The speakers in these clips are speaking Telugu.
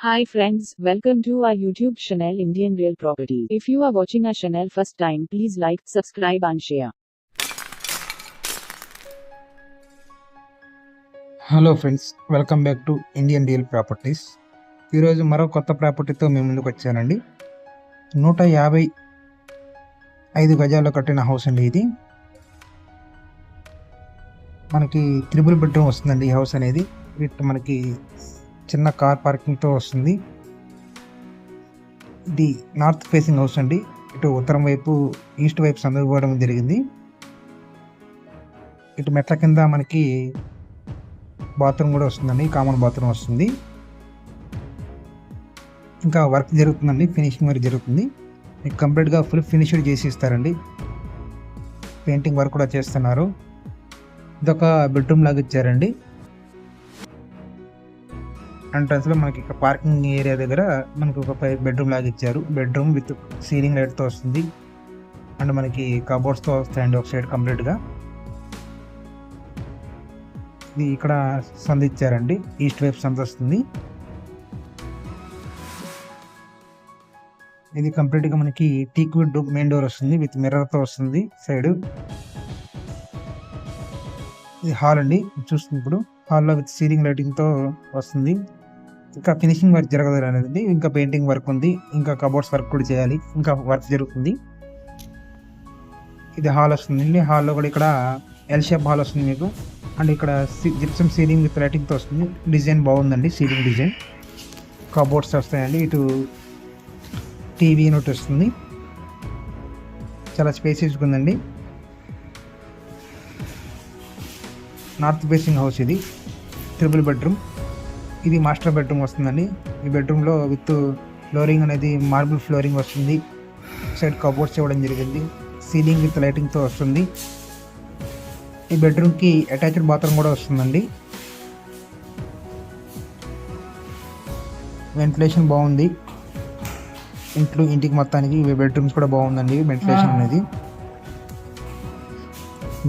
Hi friends, welcome to our YouTube channel Indian Real Property. If you are watching our channel first time, please like, subscribe and share. Hello friends welcome back to Indian real properties ఈరోజు మరో కొత్త ప్రాపర్టీతో మేము ముందుకు వచ్చానండి నూట యాభై ఐదు గజాల్లో కట్టిన హౌస్ అండి ఇది మనకి త్రిబుల్ బెడ్రూమ్ వస్తుందండి ఈ హౌస్ అనేది విత్ మనకి చిన్న కార్ పార్కింగ్తో వస్తుంది. ఇది నార్త్ ఫేసింగ్ హౌస్ అండి. ఇటు ఉత్తరం వైపు ఈస్ట్ వైపు సందుకోవడం జరిగింది. ఇటు మెట్ల కింద మనకి బాత్రూమ్ కూడా వస్తుందండి. కామన్ బాత్రూమ్ వస్తుంది. ఇంకా వర్క్ జరుగుతుందండి. ఫినిషింగ్ వర్క్ జరుగుతుంది. మీకు కంప్లీట్గా ఫుల్ ఫినిష్డ్ చేసి ఇస్తారండి పెయింటింగ్ వర్క్ కూడా చేస్తున్నారు. ఇదొక బెడ్రూమ్ లాగా ఇచ్చారండి. ఎంట్రన్స్లో మనకి ఇక్కడ పార్కింగ్ ఏరియా దగ్గర మనకి ఒక బెడ్రూమ్ లాగా ఇచ్చారు. బెడ్రూమ్ విత్ సీలింగ్ లైట్తో వస్తుంది. అండ్ మనకి కబోర్డ్స్తో వస్తాయండి ఒక సైడ్ కంప్లీట్గా ఇది ఇక్కడ సంద ఇచ్చారండి. ఈస్ట్ వైపు సంద వస్తుంది. ఇది కంప్లీట్గా మనకి టీక్ మెయిన్ డోర్ వస్తుంది. విత్ మిర్రర్తో వస్తుంది సైడ్ ఇది హాల్ అండి. చూస్తుంది ఇప్పుడు హాల్లో విత్ సీలింగ్ లైటింగ్తో వస్తుంది. ఇంకా ఫినిషింగ్ వర్క్ జరగదు అనేది ఇంకా పెయింటింగ్ వర్క్ ఉంది ఇంకా కబోర్డ్స్ వర్క్ కూడా చేయాలి ఇంకా వర్క్ జరుగుతుంది. ఇది హాల్ వస్తుందండి హాల్లో కూడా ఇక్కడ ఎల్ షేప్ హాల్ వస్తుంది మీకు. అండ్ ఇక్కడ జిప్సమ్ సీలింగ్ విత్ లైటింగ్తో వస్తుంది. డిజైన్ బాగుందండి సీలింగ్ డిజైన్. కబోర్డ్స్ వస్తాయండి ఇటు టీవీ నోట్ వస్తుంది. చాలా స్పేసెస్గా ఉందండి. నార్త్ ఫేసింగ్ హౌస్ ఇది ట్రిపుల్ బెడ్రూమ్ ఇది మాస్టర్ బెడ్రూమ్ వస్తుందండి. ఈ బెడ్రూమ్లో విత్ ఫ్లోరింగ్ అనేది మార్బుల్ ఫ్లోరింగ్ వస్తుంది. సైడ్ కబోర్డ్స్ ఇవ్వడం జరిగింది. సీలింగ్ విత్ లైటింగ్తో వస్తుంది. ఈ బెడ్రూమ్కి అటాచ్డ్ బాత్రూమ్ కూడా వస్తుందండి. వెంటిలేషన్ బాగుంది. ఇంట్లో ఇంటికి మొత్తానికి ఈ బెడ్రూమ్స్ కూడా బాగుందండి వెంటిలేషన్ అనేది.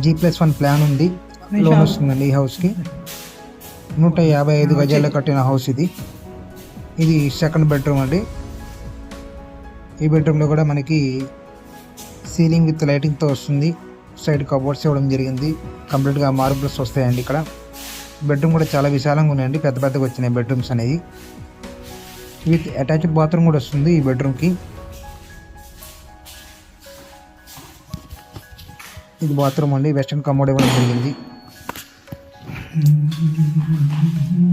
జీ ప్లస్ వన్ ప్లాన్ ఉంది. లోన్ వస్తుందండి ఈ హౌస్కి నూట యాభై ఐదు గజాల్లో కట్టిన హౌస్ ఇది. ఇది సెకండ్ బెడ్రూమ్ అండి. ఈ బెడ్రూమ్లో కూడా మనకి సీలింగ్ విత్ లైటింగ్తో వస్తుంది. సైడ్ కబోర్డ్స్ ఇవ్వడం జరిగింది. కంప్లీట్గా మార్బుల్స్ వస్తాయండి ఇక్కడ. బెడ్రూమ్ కూడా చాలా విశాలంగా ఉన్నాయండి. పెద్ద పెద్దగా వచ్చినాయి బెడ్రూమ్స్ అనేవి. విత్ అటాచ్డ్ బాత్రూమ్ కూడా వస్తుంది ఈ బెడ్రూమ్కి ఇది బాత్రూమ్ అండి. వెస్ట్రన్ కమోడ్ ఇవ్వడం జరిగింది.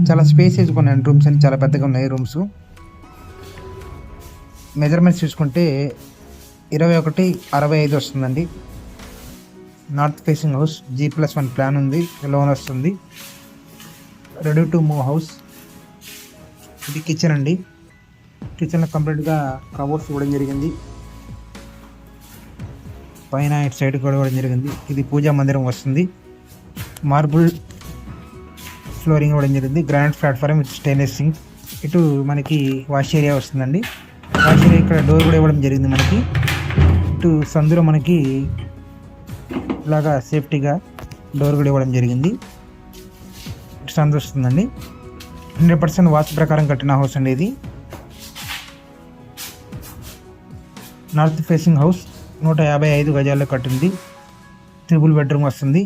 చాలా స్పేసెస్ ఉన్నాయి రూమ్స్ అని చాలా పెద్దగా ఉన్నాయి రూమ్స్ మెజర్మెంట్స్ చూసుకుంటే ఇరవై ఒకటి అరవై ఐదు వస్తుందండి. North facing house G plus one plan ఉంది లోన్ వస్తుంది. రెడీ టు మూవ్ హౌస్ ఇది కిచెన్ అండి. కిచెన్లో కంప్లీట్గా కవర్స్ ఇవ్వడం జరిగింది. పైన ఇటు సైడ్ కూడా ఇవ్వడం జరిగింది. ఇది పూజా మందిరం వస్తుంది. మార్బుల్ ఫ్లోరింగ్ ఇవ్వడం జరిగింది. Granite platform with stainless sink ఇటు మనకి వాష్ ఏరియా వస్తుందండి. వాష్ ఏరియా ఇక్కడ డోర్ కూడా ఇవ్వడం జరిగింది మనకి. ఇటు సందులో మనకి ఇలాగా సేఫ్టీగా డోర్ కూడా ఇవ్వడం జరిగింది. ఇటు సందు వస్తుందండి. హండ్రెడ్ పర్సెంట్ వాస్తు ప్రకారం కట్టిన హౌస్ అండి ఇది. నార్త్ ఫేసింగ్ హౌస్ నూట యాభై ఐదు గజాల్లో కట్టింది. త్రిబుల్ బెడ్రూమ్ వస్తుంది.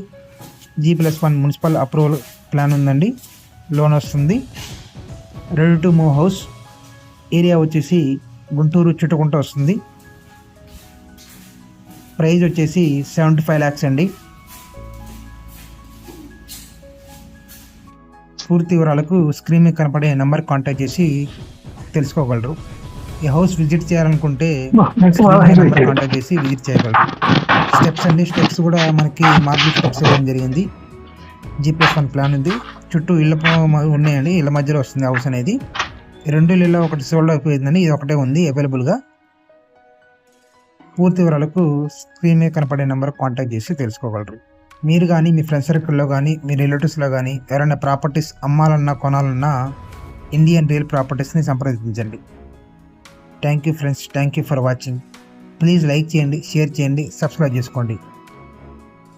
G plus one municipal approval plan ఉందండి. లోన్ వస్తుంది. Ready to move house. Area వచ్చేసి గుంటూరు చుట్టుకుంట వస్తుంది. ప్రైజ్ వచ్చేసి సెవెంటీ ఫైవ్ ల్యాక్స్ అండి. పూర్తి వివరాలకు స్క్రీన్ మీద కనపడే నెంబర్ కాంటాక్ట్ చేసి తెలుసుకోగలరు. ఈ హౌస్ విజిట్ చేయాలనుకుంటే కాంటాక్ట్ చేసి విజిట్ చేయగలరు. స్టెప్స్ అండి. స్టెప్స్ కూడా మనకి మార్బుల్ స్టెప్స్ ఇవ్వడం జరిగింది. జీ ప్లస్ వన్ ప్లాన్ ఉంది. చుట్టూ ఇళ్ళ ఉన్నాయండి. ఇళ్ళ మధ్యలో వస్తుంది హౌస్ అనేది. రెండు ఇళ్ళలో ఒకటి సోల్డ్ అయిపోయిందని ఇది ఒకటే ఉంది అవైలబుల్గా పూర్తి వివరాలకు స్క్రీన్ మీద కనపడే నెంబర్ కాంటాక్ట్ చేసి తెలుసుకోగలరు. మీరు కానీ మీ ఫ్రెండ్ సర్కిల్లో కానీ మీ రిలేటివ్స్లో కానీ ఎవరైనా ప్రాపర్టీస్ అమ్మాలన్నా కొనాలన్నా ఇండియన్ రియల్ ప్రాపర్టీస్ని సంప్రదించండి. Thank you friends thank you for watching please like చేయండి షేర్ చేయండి సబ్స్క్రైబ్ చేసుకోండి.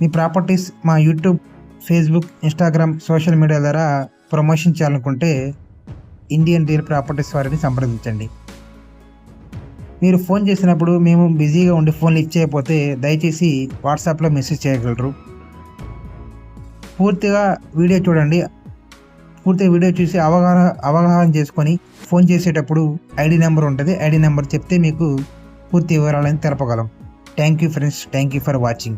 మీ ప్రాపర్టీస్ మా YouTube Facebook Instagram social media ద్వారా ప్రమోషన్ చేయాలనుకుంటే ఇండియన్ రియల్ ప్రాపర్టీస్ వారిని సంప్రదించండి. మీరు ఫోన్ చేసినప్పుడు మేము బిజీగా ఉండి ఫోన్ లిఫ్ట్ చేయకపోతే దయచేసి వాట్సాప్లో మెసేజ్ చేయగలరు. పూర్తిగా వీడియో చూడండి. పూర్తిగా వీడియో చూసి అవగాహన అవగాహన చేసుకొని ఫోన్ చేసేటప్పుడు ఐడి నెంబర్ ఉంటుంది. ఐడి నెంబర్ చెప్తే మీకు పూర్తి వివరాలను తెలపగలం. Thank you friends. Thank you for watching.